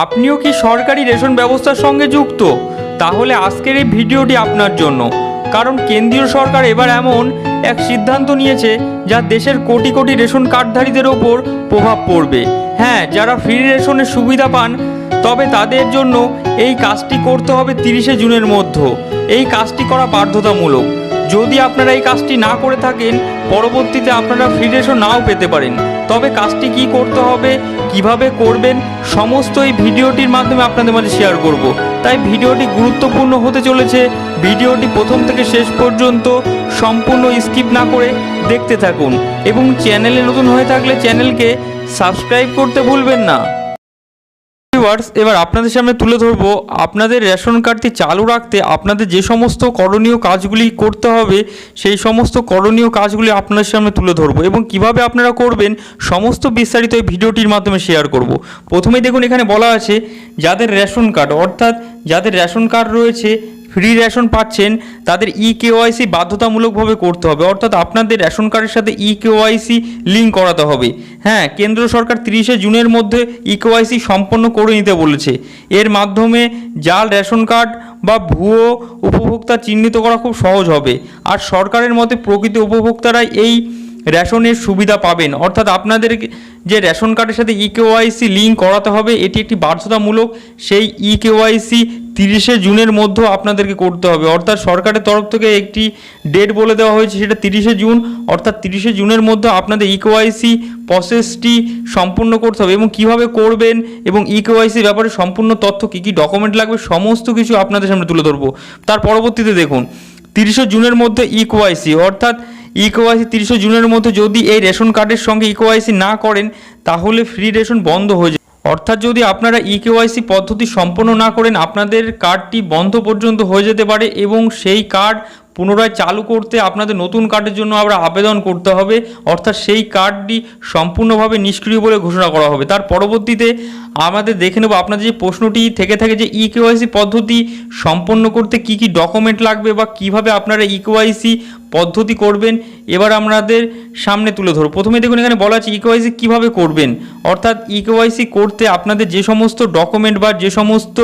আপনিও কি সরকারি রেশন ব্যবস্থার সঙ্গে যুক্ত? তাহলে আজকের এই ভিডিওটি আপনার জন্য। কারণ কেন্দ্রীয় সরকার এবার এমন এক সিদ্ধান্ত নিয়েছে যা দেশের কোটি কোটি রেশন কার্ডধারীদের ওপর প্রভাব পড়বে। হ্যাঁ যারা ফ্রি রেশনের সুবিধা পান, তবে তাদের জন্য এই কাজটি করতে হবে তিরিশে জুনের মধ্যে। এই কাজটি করা বাধ্যতামূলক। যদি আপনারা এই কাজটি না করে থাকেন, পরবর্তীতে আপনারা রেশন নাও পেতে পারেন। তবে কাজটি কি করতে হবে, কীভাবে করবেন, সমস্ত এই ভিডিওটির মাধ্যমে আপনাদের মাঝে শেয়ার করব। তাই ভিডিওটি গুরুত্বপূর্ণ হতে চলেছে। ভিডিওটি প্রথম থেকে শেষ পর্যন্ত সম্পূর্ণ স্কিপ না করে দেখতে থাকুন এবং চ্যানেলে নতুন হয়ে থাকলে চ্যানেলকে সাবস্ক্রাইব করতে ভুলবেন না। ভিউয়ার্স এবার আপনাদের সামনে তুলে ধরবো, আপনাদের রেশন কার্ডটি চালু রাখতে আপনাদের যে সমস্ত করণীয় কাজগুলি করতে হবে, সেই সমস্ত করণীয় কাজগুলি আপনাদের সামনে তুলে ধরবো এবং কীভাবে আপনারা করবেন সমস্ত বিস্তারিত এই ভিডিওটির মাধ্যমে শেয়ার করব। প্রথমেই দেখুন, এখানে বলা আছে, যাদের রেশন কার্ড, অর্থাৎ যাদের রেশন কার্ড রয়েছে ফ্রি রেশন পাচ্ছেন, তাদের ই কেওয়াইসি বাধ্যতামূলকভাবে করতে হবে। অর্থাৎ আপনাদের রেশন কার্ডের সাথে ই কেওয়াইসি লিঙ্ক করাতে হবে। হ্যাঁ কেন্দ্র সরকার তিরিশে জুনের মধ্যে ই কেওয়াইসি সম্পন্ন করে নিতে বলেছে। এর মাধ্যমে জাল, রেশন কার্ড বা ভুয়ো উপভোক্তা চিহ্নিত করা খুব সহজ হবে। আর সরকারের মতে প্রকৃত উপভোক্তারাই এই রেশনের সুবিধা পাবেন। অর্থাৎ আপনাদের যে রেশন কার্ডের সাথে ই কেওয়াইসি লিঙ্ক করাতে হবে, এটি একটি বাধ্যতামূলক। সেই ই কেওয়াইসি তিরিশে জুনের মধ্যে আপনাদেরকে করতে হবে। অর্থাৎ সরকারের তরফ থেকে একটি ডেট বলে দেওয়া হয়েছে, সেটা তিরিশে জুন। অর্থাৎ তিরিশে জুনের মধ্যে আপনাদের ই কেওয়াইসি প্রসেসটি সম্পূর্ণ করতে হবে এবং কীভাবে করবেন এবং ই কেওয়াইসি ব্যাপারে সম্পূর্ণ তথ্য, কী কী ডকুমেন্ট লাগবে, সমস্ত কিছু আপনাদের সামনে তুলে ধরবো। তার পরবর্তীতে দেখুন, তিরিশে জুনের মধ্যে ই কেওয়াইসি অর্থাৎ ই কেওয়াইসি তিরিশে জুনের মধ্যে যদি এই রেশন কার্ডের সঙ্গে ইকোআইসি না করেন, তাহলে ফ্রি রেশন বন্ধ হয়ে যায় অর্থাৎ যদি আপনারা ইকেওয়াইসি কেওয়াইসি পদ্ধতি সম্পন্ন না করেন, আপনাদের কার্ডটি বন্ধ পর্যন্ত হয়ে যেতে পারে এবং সেই কার্ড পুনরায় চালু করতে আপনাদের নতুন কার্ডের জন্য আবার আবেদন করতে হবে। অর্থাৎ সেই কার্ডটি সম্পূর্ণভাবে নিষ্ক্রিয় বলে ঘোষণা করা হবে। তার পরবর্তীতে আমাদের দেখে নেব আপনাদের যে প্রশ্নটি থেকে থাকে যে ই কেওয়াইসি পদ্ধতি সম্পন্ন করতে কি কি ডকুমেন্ট লাগবে বা কীভাবে আপনারা ই কেওয়াইসি পদ্ধতি করবেন, এবার আমাদের সামনে তুলে ধরো। প্রথমে দেখুন, এখানে বলা আছে ইকেওয়াইসি কীভাবে করবেন। অর্থাৎ ইকেওয়াইসি করতে আপনাদের যে সমস্ত ডকুমেন্ট বা যে সমস্ত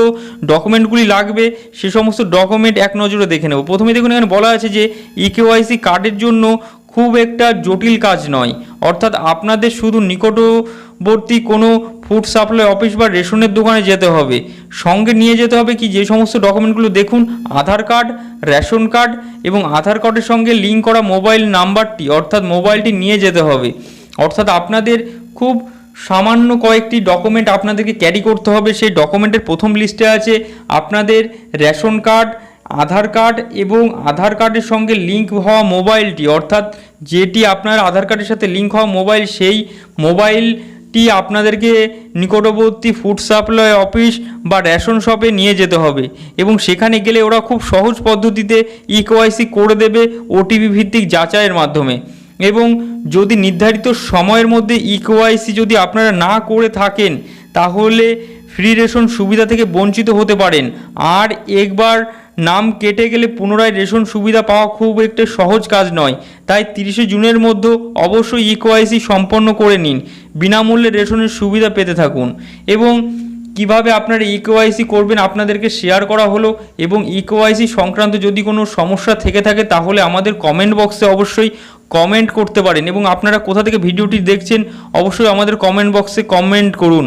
ডকুমেন্টগুলি লাগবে, সে সমস্ত ডকুমেন্ট এক নজরে দেখে নেব। প্রথমে দেখুন, এখানে বলা আছে যে ইকেওয়াইসি কার্ডের জন্য খুব একটা জটিল কাজ নয়। অর্থাৎ আপনাদের শুধু নিকটবর্তী কোনো ফুড সাপ্লাই অফিস বা রেশনের দোকানে যেতে হবে। সঙ্গে নিয়ে যেতে হবে কি, যে সমস্ত ডকুমেন্টগুলো দেখুন, আধার কার্ড রেশন কার্ড এবং আধার কার্ডের সঙ্গে লিঙ্ক করা মোবাইল নাম্বারটি, অর্থাৎ মোবাইলটি নিয়ে যেতে হবে। অর্থাৎ আপনাদের খুব সামান্য কয়েকটি ডকুমেন্ট আপনাদেরকে ক্যারি করতে হবে। সেই ডকুমেন্টের প্রথম লিস্টে আছে আপনাদের রেশন কার্ড আধার কার্ড এবং আধার কার্ডের সঙ্গে লিঙ্ক হওয়া মোবাইলটি অর্থাৎ যেটি আপনার আধার কার্ডের সাথে লিঙ্ক হওয়া মোবাইল সেই মোবাইলটি আপনাদেরকে নিকটবর্তী ফুড সাপ্লাই অফিস বা রেশন শপে নিয়ে যেতে হবে এবং সেখানে গেলে ওরা খুব সহজ পদ্ধতিতে ই কেওয়াইসি করে দেবে ওটিপি ভিত্তিক যাচাইয়ের মাধ্যমে। এবং যদি নির্ধারিত সময়ের মধ্যে ই কেওয়াইসি যদি আপনারা না করে থাকেন, তাহলে ফ্রি রেশন সুবিধা থেকে বঞ্চিত হতে পারেন। আর একবার নাম কেটে গেলে পুনরায় রেশন সুবিধা পাওয়া খুব একটা সহজ কাজ নয়। তাই তিরিশে জুনের মধ্যে অবশ্যই ই কেওয়াইসি সম্পন্ন করে নিন। বিনামূল্যে রেশনের সুবিধা পেতে থাকুন। এবং কীভাবে আপনারা ই কেওয়াইসি করবেন আপনাদেরকে শেয়ার করা হলো এবং ই কেওয়াইসি সংক্রান্ত যদি কোনো সমস্যা থেকে থাকে তাহলে আমাদের কমেন্ট বক্সে অবশ্যই কমেন্ট করতে পারেন। এবং আপনারা কোথা থেকে ভিডিওটি দেখছেন অবশ্যই আমাদের কমেন্ট বক্সে কমেন্ট করুন।